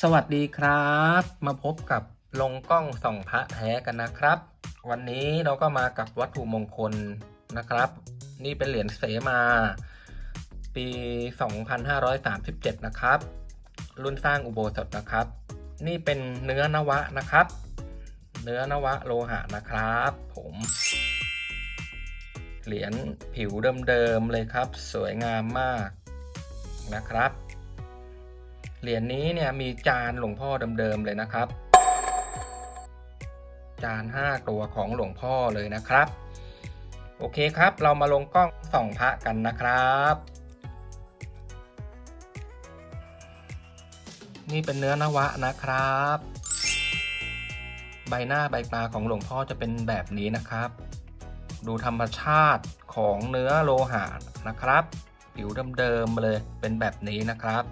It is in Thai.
สวัสดีครับ มาพบกับลงกล้องส่องพระแท้กันนะครับ วันนี้เราก็มากับวัตถุมงคลนะครับ นี่เป็นเหรียญเสมา ปี 2537 นะครับ รุ่นสร้างอุโบสถนะครับ นี่เป็นเนื้อนวะนะครับ เนื้อนวะโลหะนะครับ ผมเหรียญผิวเดิมๆเลยครับ สวยงามมากนะครับ เหรียญนี้เนี่ยมีจานหลวงพ่อเดิมๆเลยนะครับ จานห้าตัวของหลวงพ่อเลยนะครับ โอเคครับ เรามาลงกล้องส่องพระกันนะครับ นี่เป็นเนื้อนวะนะครับ ใบหน้าใบตาของหลวงพ่อจะเป็นแบบนี้นะครับ ดูธรรมชาติของเนื้อโลหะนะครับ ผิวเดิมๆเลยเป็นแบบนี้นะครับ